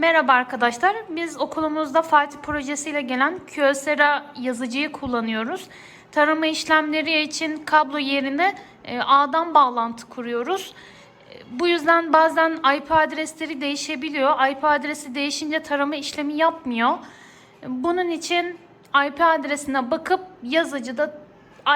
Merhaba arkadaşlar. Biz okulumuzda Fatih projesiyle gelen Kyocera yazıcıyı kullanıyoruz. Tarama işlemleri için kablo yerine e, ağdan bağlantı kuruyoruz. E, Bu yüzden bazen IP adresleri değişebiliyor. IP adresi değişince tarama işlemi yapmıyor. E, Bunun için IP adresine bakıp yazıcıda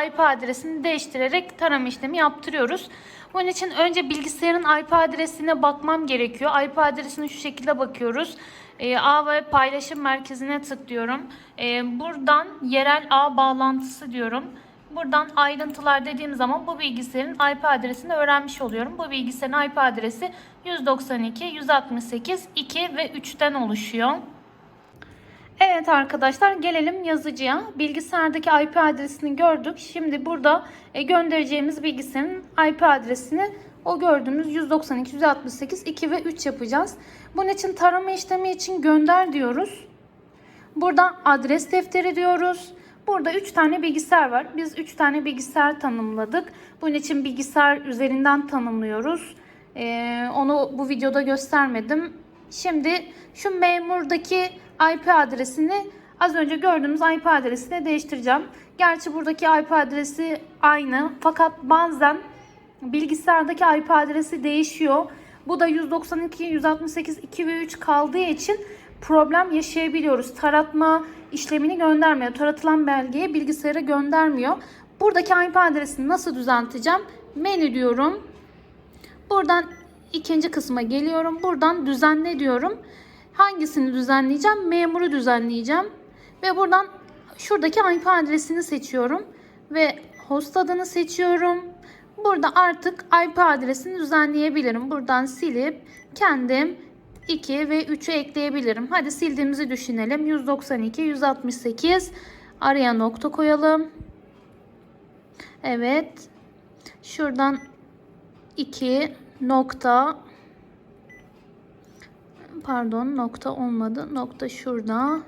IP adresini değiştirerek tarama işlemi yaptırıyoruz. Bunun için önce bilgisayarın IP adresine bakmam gerekiyor. IP adresine şu şekilde bakıyoruz. E, ağ ve paylaşım merkezine tıklıyorum. E, buradan yerel ağ bağlantısı diyorum. Buradan ayrıntılar dediğim zaman bu bilgisayarın IP adresini öğrenmiş oluyorum. Bu bilgisayarın IP adresi 192, 168, 2 ve 3'ten oluşuyor. Evet arkadaşlar gelelim yazıcıya. Bilgisayardaki IP adresini gördük. Şimdi burada e, göndereceğimiz bilgisayarın IP adresini o gördüğümüz 192, 168, 2 ve 3 yapacağız. Bunun için tarama işlemi için gönder diyoruz. Burada adres defteri diyoruz. Burada 3 tane bilgisayar var. Biz 3 tane bilgisayar tanımladık. Bunun için bilgisayar üzerinden tanımlıyoruz. Ee, onu bu videoda göstermedim. Şimdi şu memurdaki IP adresini az önce gördüğümüz IP adresine değiştireceğim. Gerçi buradaki IP adresi aynı fakat bazen bilgisayardaki IP adresi değişiyor. Bu da 192, 168, 2 ve 3 kaldığı için problem yaşayabiliyoruz. Taratma işlemini göndermiyor. Taratılan belgeyi bilgisayara göndermiyor. Buradaki IP adresini nasıl düzelteceğim? Menü diyorum. Buradan ikinci kısma geliyorum. Buradan düzenle diyorum. Hangisini düzenleyeceğim? Memuru düzenleyeceğim. Ve buradan şuradaki IP adresini seçiyorum. Ve host adını seçiyorum. Burada artık IP adresini düzenleyebilirim. Buradan silip kendim 2 ve 3'ü ekleyebilirim. Hadi sildiğimizi düşünelim. 192, 168 araya nokta koyalım. Evet. Şuradan 2 nokta pardon nokta olmadı. Nokta şurada.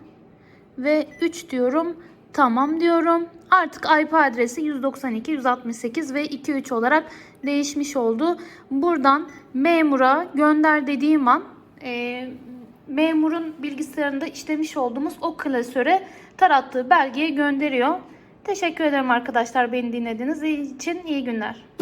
Ve 3 diyorum. Tamam diyorum. Artık IP adresi 192, 168 ve 23 olarak değişmiş oldu. Buradan memura gönder dediğim an e, memurun bilgisayarında işlemiş olduğumuz o klasöre tarattığı belgeyi gönderiyor. Teşekkür ederim arkadaşlar beni dinlediğiniz için. iyi günler.